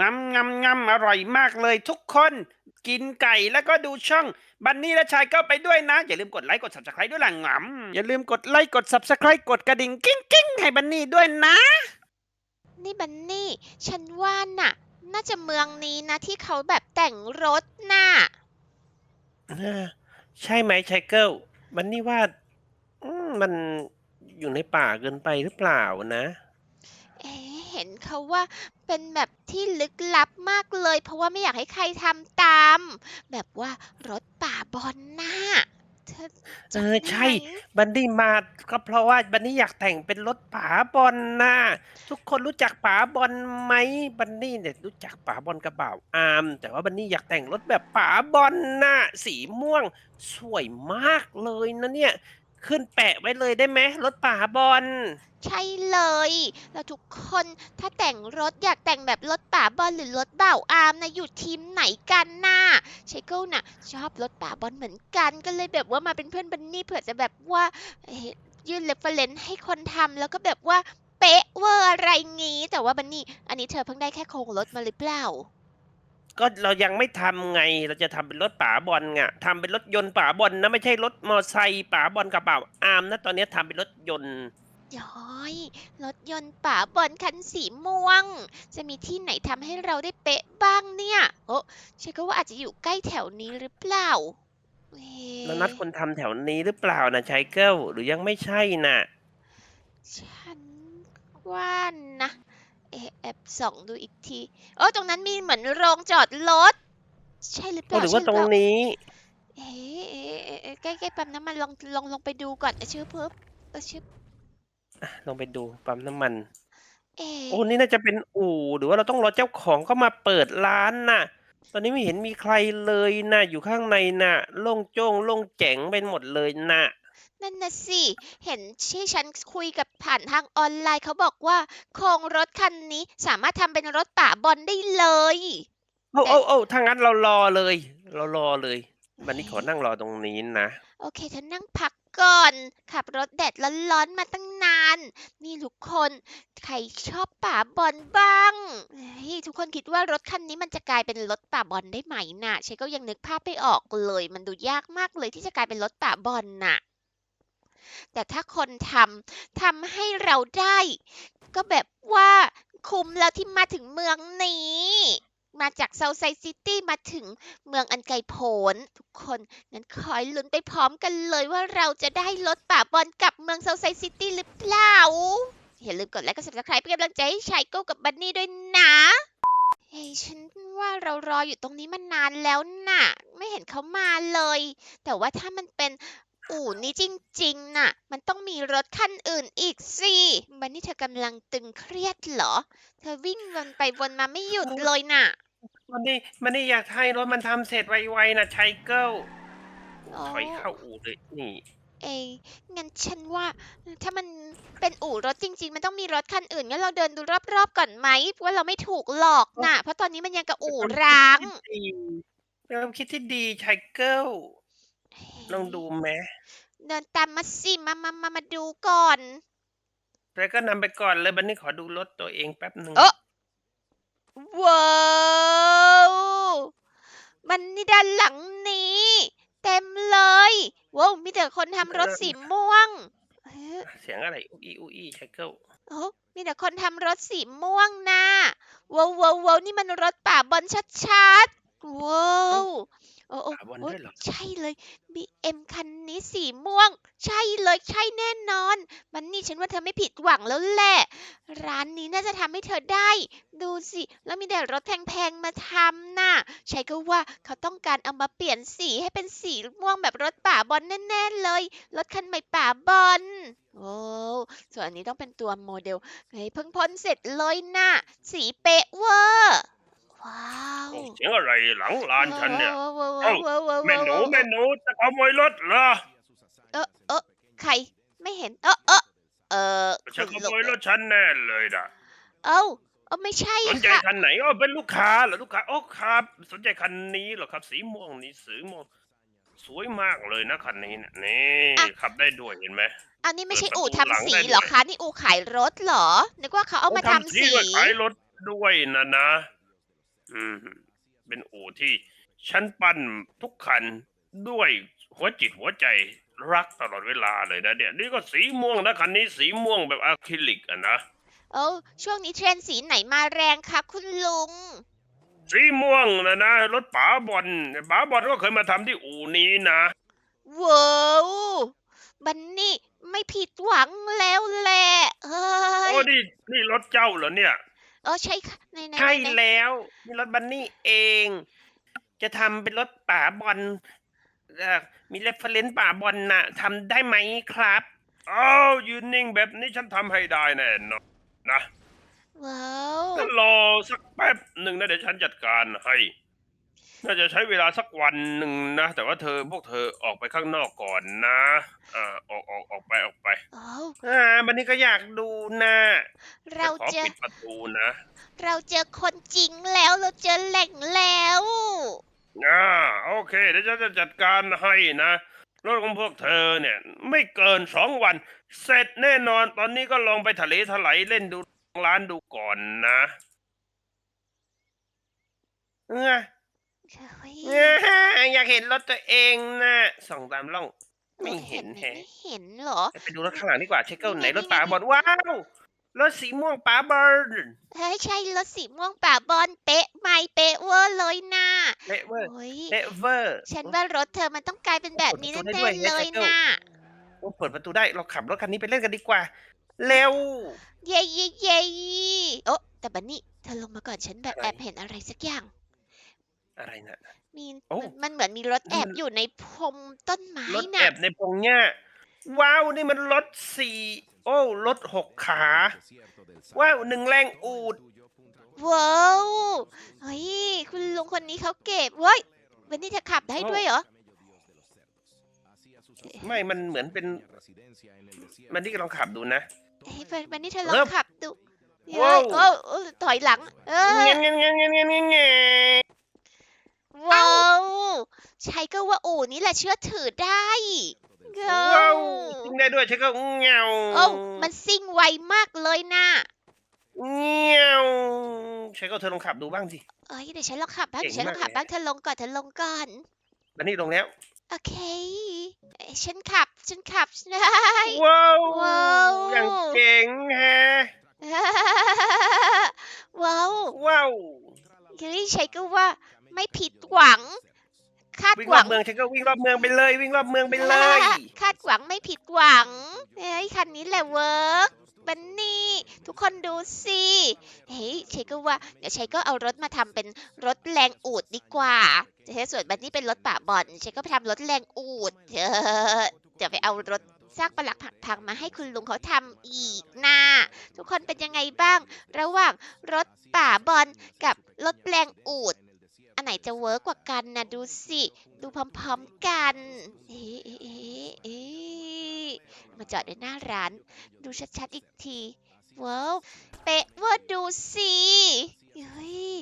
งำงำงำอร่อยมากเลยทุกคนกินไก่แล้วก็ดูช่อง บันนี่และชายก็ไปด้วยนะ อย่าลืมกดไลค์กด subscribe ด้วยล่ะงำอย่าลืมกดไลค์กด subscribe กดกระดิ่งกิ้งกิ้งให้บันนี่ด้วยนะ นี่บันนี่ ฉันว่าน่ะ น่าจะเมืองนี้นะที่เขาแบบแต่งรถน่ะเออใช่ไหมชายเกิลมันนี่ว่าอืมมันอยู่ในป่าเกินไปหรือเปล่านะ เอ๊ะเห็นเขาว่า เป็นแบบที่ลึกลับมากเลย เพราะว่าไม่อยากให้ใครทำตาม แบบว่ารถป่าบอลน่ะเธอเออจำได้ใช่ ไหม บันนี่มาก็เพราะว่าบันนี่อยากแต่งเป็นรถป๋าบอลนะทุกคนรู้จักป๋าบอลไหมบันนี่เนี่ยรู้จักป๋าบอลกระเป๋าอามแต่ว่าบันนี่อยากแต่งรถแบบป๋าบอลนะสีม่วง สวยมากเลยนะเนี่ย ขึ้นแปะไว้เลยได้ไหมรถป๋าบอล ใช่เลย แล้วทุกคนถ้าแต่งรถอยากแต่งแบบรถป่าบอลหรือรถเบ่าวอามนะอยู่ทีมไหนกันน่ะเชเกิลน่ะ ชอบรถป่าบอลเหมือนกันก็เลยแบบว่ามาเป็นเพื่อนบันนี่เผื่อจะแบบว่าเอ่อยื่นเรฟเฟรนซ์ให้คนทำแล้วก็แบบว่าเป๊ะเวอร์อะไรงี้ แต่ว่าบันนี่อันนี้เธอเพิ่งได้แค่โครงรถมาหรือเปล่า ก็เรายังไม่ทำไง เราจะทำเป็นรถป๋าบอลไงทำเป็นรถยนต์ป๋าบอลนะไม่ใช่รถมอไซค์ป๋าบอลกระเป๋าอามนะตอนนี้ทำเป็นรถยนต์ ย้อย รถยนต์ป่าบอลคันสีม่วง จะมีที่ไหนทำให้เราได้เป๊ะบ้างเนี่ย โอ้ฉันก็ว่าอาจจะอยู่ใกล้แถวนี้หรือเปล่าเอ๊ะเรานัดคนทำแถวนี้หรือเปล่านะชายเกิลหรือยังไม่ใช่น่ะ ฉันว่านะเอะแอบส่องดูอีกทีโอ้ตรงนั้นมีเหมือนโรงจอดรถ ใช่หรือเปก็ล่าหรือว่าใช่ตรงเปล่นี้เอ๊ะเอ๊ะเอ๊ะเอ๊ะใกล้ๆปั๊มน้ำมันลองลองลองไปดูก่อนเออชื่อเพิ่มเออชื่อลองไปดูปั๊มน้ำมันเอ๊ะโอ้นี่น่าจะเป็นอู่หรือว่าเราต้องรอเจ้าของเข้ามาเปิดร้านน่ะ ตอนนี้ไม่เห็นมีใครเลยน่ะอยู่ข้างในน่ะ โล่งโจ้งโล่งเจ๋งไปหมดเลยน่ะ นั่นน่ะสิ เห็นที่ฉันคุยกับผ่านทางออนไลน์เขาบอกว่า โครงรถคันนี้สามารถทำเป็นรถป่าบอลได้เลย โอ้โอ้โอ้ถ้างั้นเรารอเลย เรารอเลย วันนี้ขอนั่งรอตรงนี้นะ โอเคเธอนั่งพักก่อน ขับรถแดดร้อนๆมาตั้งนาน นี่ทุกคน ใครชอบป่าบอลบ้างเฮ้ยทุกคนคิดว่ารถคันนี้มันจะกลายเป็นรถป่าบอลได้ไหมน่ะฉันก็ยังนึกภาพไม่ออกเลย มันดูยากมากเลยที่จะกลายเป็นรถป่าบอลน่ะ แต่ถ้าคนทำทำให้เราได้ ก็แบบว่าคุ้มแล้วที่มาถึงเมืองนี้ มาจากเซาไซซิตี้มาถึงเมืองอันไกลโพ้นทุกคนงั้นคอยลุ้นไปพร้อมกันเลยว่าเราจะได้รถป่าบอลกลับเมืองเซาไซซิตี้หรือเปล่า อย่าลืมกดไลค์กด subscribe เป็นกำลังใจให้ชายโก้กับบันนี่ด้วยนะเฮ้ยฉันว่าเรารออยู่ตรงนี้มานานแล้วน่ะ ไม่เห็นเขามาเลย แต่ว่าถ้ามันเป็น อู่นี้จริงๆ น่ะ มันต้องมีรถคันอื่นอีกสิบันนี่เธอกำลังตึงเครียดเหรอ เธอวิ่งวนไปวนมาไม่หยุดเลยน่ะวันนี้มันนี่อยากให้รถมันทำเสร็จไวๆนะชายเกิลอ๋อถอยเข้าอู่เลยนี่ เอ้ยงั้นฉันว่าถ้ามันเป็นอู่รถจริง ๆ มันต้องมีรถคันอื่นงั้นเราเดินดูรอบๆก่อนไหมว่าเราไม่ถูกหลอกน่ะ เพราะตอนนี้มันยังกับอู่ร้าง เป็นความคิดที่ดีชายเกิล ลองดูไหมเดินตามมาสิมามามามาดูก่อนแล้วก็นำไปก่อนเลยบันนี้ขอดูรถตัวเองแป๊บหนึ่งเอ้อว้าวมันนี่ด้านหลังนี้ เต็มเลยว้าวมีแต่คนทำรถสีม่วงเอ้ยเสียงอะไรอุอีอุอีชายเกิลโอ้มีแต่คนทำรถสีม่วงนะว้าวว้าวว้าวนี่มันรถป่าบอลชัดๆว้าว โอ้โอ้ป่าบอลโอ้ด้วยเหรอ ใช่เลย BM คันนี้สีม่วง ใช่เลยใช่แน่นอน มันนี่ฉันว่าเธอไม่ผิดหวังแล้วแหละ ร้านนี้น่าจะทำให้เธอได้ ดูสิ แล้วมีแต่รถแพงๆมาทำน่ะใช่ก็ว่าเขาต้องการเอามาเปลี่ยนสีให้เป็นสีม่วงแบบรถป่าบอลแน่ๆเลย รถคันใหม่ป่าบอลโอ้ส่วนอันนี้ต้องเป็นตัวโมเดลเฮ้ยเพิ่งพ่นเสร็จเลยน่ะ สีเป๊ะเวอร์ ว้าวโอ้เสียงอะไรหลังร้านฉันเนี่ย ว้าวว้าวเอ้าว้าวว้าวแม่หนูว้าวแม่หนูจะขโมยรถเหรอเออเออใครไม่เห็นเออเออเออจะขคุณโมลูกยรถฉันแน่เลยนะเอ้าเอ้าไม่ใช่สนใจค่ะ คันไหนอ๋อเป็นลูกค้าเหรอลูกค้าโอ้ครับ สนใจคันนี้เหรอครับ สีม่วงนี่สีม่วงสวยมากเลยนะคันนี้เนี่ยนี่ขับได้ด้วยเห็นไหม อันนี้ไม่ใช่เปิดประตูอู่ทำหลังสีได้ด้วยเหรอคะนี่อู่ขายรถเหรอนึกว่าเขาเอามาโทำสี ด้วยขายรถด้วยนะนะ อืมเป็นอู่ที่ฉันปั้นทุกคันด้วยหัวจิตหัวใจรักตลอดเวลาเลยนะเนี่ยนี่ก็สีม่วงนะคันนี้สีม่วงแบบอะคริลิกอะนะโอ้ช่วงนี้เทรนด์สีไหนมาแรงคะคุณลุง สีม่วงนะนะรถป๋าบอลป๋าบอลก็เคยมาทำที่อู่นี้นะ ว้าวบันนี่ไม่ผิดหวังแล้วแหละเฮ้โอ้ยนี่นี่รถเจ้าเหรอเนี่ย เออใช่ค่ะในในใช่ในแล้วนี่รถบันนี่เอง จะทำเป็นรถป๋าบอลเอ่อมีเรฟเฟรนซ์ป๋าบอลน่ะทำได้ไหมครับอ้าวยืนนิ่งแบบนี้ฉันทำให้ได้แน่นอนนะว้าวงั้นรอสักแป๊บหนึ่งนะเดี๋ยวฉันจัดการให้ น่าจะใช้เวลาสักวันหนึ่งนะ แต่ว่าเธอพวกเธอออกไปข้างนอกก่อนนะ อ่าออกออกออกไปออกไปโอ้อ่าบันนี่ก็อยากดูนะเราขอเจอปิดประตูนะเราเจอคนจริงแล้วเราเจอแหล่งแล้ว อ่าโอเคเดี๋ยวฉันจะจัดการให้นะรถของพวกเธอเนี่ย ไม่เกินสองวัน เสร็จแน่นอนตอนนี้ก็ลองไปทะเลถลายเล่นดูร้านดูก่อนนะเออ เฮ้ยเอออยากเห็นรถตัวเองนะส่องตามร่อง ไม่เห็นไหมแฮะไม่เห็นเหรอ ไปดูรถข้างหลังดีกว่าเช็คเกิลนี่ไหนไงรถนี่ไงป๋าบอลว้าวรถสีม่วงป๋าบอลเฮ้ยใช่รถสีม่วงป่าบอลเป๊ะไม่เป๊ะเวอร์เลยนะเละเวอร์โอ้ยเละเวอร์ฉันว่ารถเธอมันต้องกลายเป็นแบบนี้เปิดประตูแน่ได้ด้วยๆเลยเฮ้ยนะโอ้เปิดประตูได้เราขับรถคันนี้ไปเล่นกันดีกว่า เร็ว เย่เย่เย่โอ้แต่บันนี่เธอลงมาก่อนฉันแบบอะไรแอบเห็นอะไรสักอย่าง อะไรนะ มีโอ้มันมันเหมือนมีรถแอบมันอยู่ในพรมต้นไม้รถแอน่ะบในพงหญ้าว้าว นี่มันรถสี่โอ้รถหกขา ว้าวหนึ่งแรงอูด ว้าวเฮ้ยคุณลุงคนนี้เขาเก็บเว้ยบันนี่เธอขับได้ด้วยเหรอไม่มันเหมือนเป็นมันที่ลองขับดูนะ เฮ้ยบันบันนี่เธอลอเริ่งมขับดูเฮ้ว้ายวโอ้โอ้ถอยหลัง เออ เงี้ยเงี้ยเงี้ยเงี้ยเงี้ยเงี้ยเงี้ย ว้าวใช่ก็ว่าอู่นี้แหละเชื่อถือได้เงว้าวจริงได้ด้วยใช่ก็เงาโอ้มันซิ่งไวมากเลยนะเงี้ยวใช่ก็เธอลองขับดูบ้างสิ เอ้ยเดี๋ยวฉันลองขับบ้างเก่เดี๋ยวฉันลงมาอกงขับเลยบ้างเธอลงก่อนเธอลงก่อนบันนี่ลงแล้ว โอเคเอ้ยฉันขับ ฉันขับได้ว้าวว้าวอย่างเจ๋งแฮะว้าวว้าวเฮ้ยใช่ก็ว่า ไม่ผิดหวัง คาดวิ่งหรวัอบง เมืองฉันก็วิ่งรอบเมืองไปเลย วิ่งรอบเมืองไปเลย คาดหวังไม่ผิดหวังเฮ้ยคันนี้แหละเวิร์กบันนี่ทุกคนดูสิเฮ้ยเชยก็ว่าเดี๋ยวเชยก็เอารถมาทำเป็นรถแรงอูดดีกว่าเฮ้ยส่วนบันนี่เป็นรถป่าบอลเชยก็ไปทำรถแรงอูดเออเดี๋ยวไปเอารถซากปลักผักพังมาให้คุณลุงเขาทำอีกนะทุกคนเป็นยังไงบ้าง ระหว่างรถป่าบอลกับรถแรงอูดอั นไหนจะเวิร์กกว่ากันนะดูสิ ดูพร้อมๆกันเอ๊ะเอ๊ะเอ๊ะเอ๊ะมาจอดในหน้าร้าน ดูชัดๆอีกทีว้าวเป๊ะเว่าดูสิเฮ้ย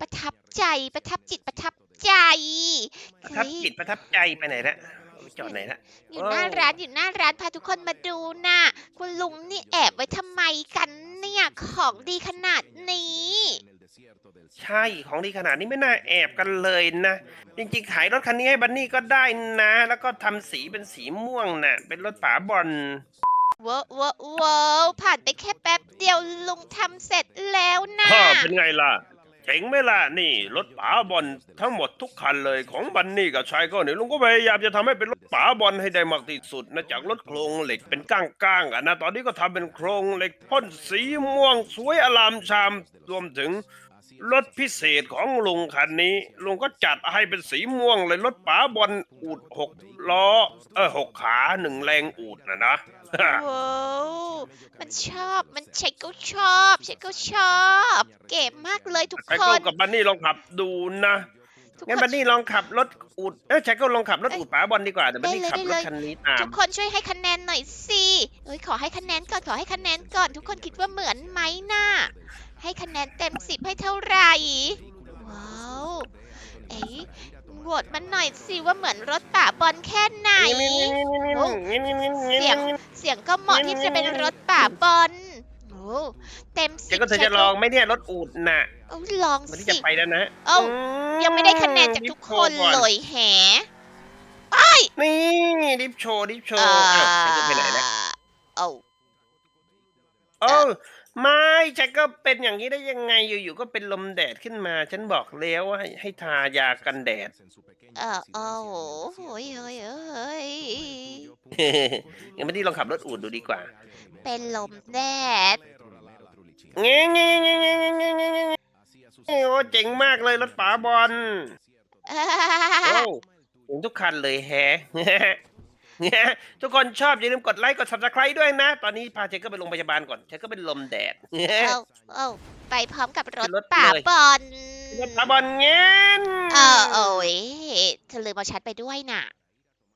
ประทับใจประทับจิตประทับใจประทับเฮ้ยจิตประทับใจไปไหนละไปจอดไหนละ อยู่หน้าว้าวร้านอยู่หน้าร้านพาทุกคนมาดูนะคุณลุงนี่แอบไว้ทำไมกันเนี่ยของดีขนาดนี้ ใช่ของดีขนาดนี้ไม่น่าแอบกันเลยนะ จริงๆ ขายรถคันนี้ให้บันนี่ก็ได้นะ แล้วก็ทำสีเป็นสีม่วงน่ะ เป็นรถป๋าบอลว้าวว้าวว้าวผ่านไปแค่แป๊บเดียวลุงทำเสร็จแล้วนะพ่อเป็นไงล่ะ เจ๋งไหมล่ะนี่รถป๋าบอลทั้งหมดทุกคันเลยของบันนี่กับชายก็เนี่ยลุงก็พยายามจะทำให้เป็นรถป๋าบอลให้ได้มากที่สุดนะจากรถโครงเหล็กเป็นก้างๆอะนะตอนนี้ก็ทำเป็นโครงเหล็กพ่นสีม่วงสวยอลามชามรวมถึง รถพิเศษของลุงคันนี้ ลุงก็จัดให้เป็นสีม่วงเลยรถป๋าบอลอูดหกล้อ เออหกขาหนึ่งแรงอูดนะนะ ว้าวมันชอบมันเช็คก็ชอบเช็คก็ชอบ เก็บมากเลยทุกไอ้คโก้น กับบันนี่ลองขับดูนะทุกงั้นคบันน นี่ลองขับรถอูดเอ้ยใช่ก็ลองขับรถอูดป๋าบอลดีกว่าเดี๋ยวบันนี่ได้เลยขับได้รเลถยคันนี้ตาม ทุกคนช่วยให้คะแนนหน่อยสิเอ้ยขอให้คะแนนก่อนขอให้คะแนนก่อน ทุกคนคิดว่าเหมือนไหมน่ะ ให้คะแนนเต็มสิบให้เท่าไหร่ ว้าว เอ้ยโหวตมันหน่อยสิว่าเหมือนรถป่าบอลแค่ไหน เสียงเสียงก็เหมาะที่จะเป็นรถป่าบอลโอ้เต็มสิบก็เธอจะลองไหมเนี่ยรถอูดน่ะเอาลองวันนี้สิจะไปแล้วนะเอ้า ยังไม่ได้คะแนนจากทุกคนรีบโชว์เลก่อนยแฮะนี่รีบโชว์รีบโชว์อ้าวฉันก็ไปไหนแล้วเอาโอ้ ไม่ฉันก็เป็นอย่างนี้ได้ยังไงอยู่ๆก็เป็นลมแดดขึ้นมา ฉันบอกแล้วว่าให้ให้ทายากันแดด เออโอ้โหโอ้ยเฮ้ยเฮ้ยงั้นไม่ได้ลองขับรถอูดดูดีกว่าเป็นลมแดดเงี้ยเงี้ยเงี้ยเงี้ยเงี้ยเงี้ยเงี้ยโอ้เจ๋งมากเลยรถป๋าบอลโอ้ถึงทุกคันเลยแฮะ ทุกคนชอบอย่าลืมกดไลค์กด subscribe ด้วยนะ ตอนนี้พาเชคก็ไปโรงพยาบาลก่อนเชคก็เป็นลมแดดเอาเอาไปพร้อมกับรถเป็นรถป่าเลยบอลรถป๋าบอลเงี้ยเออโอ้ยเธอลืมเอาฉันไปด้วยน่ะ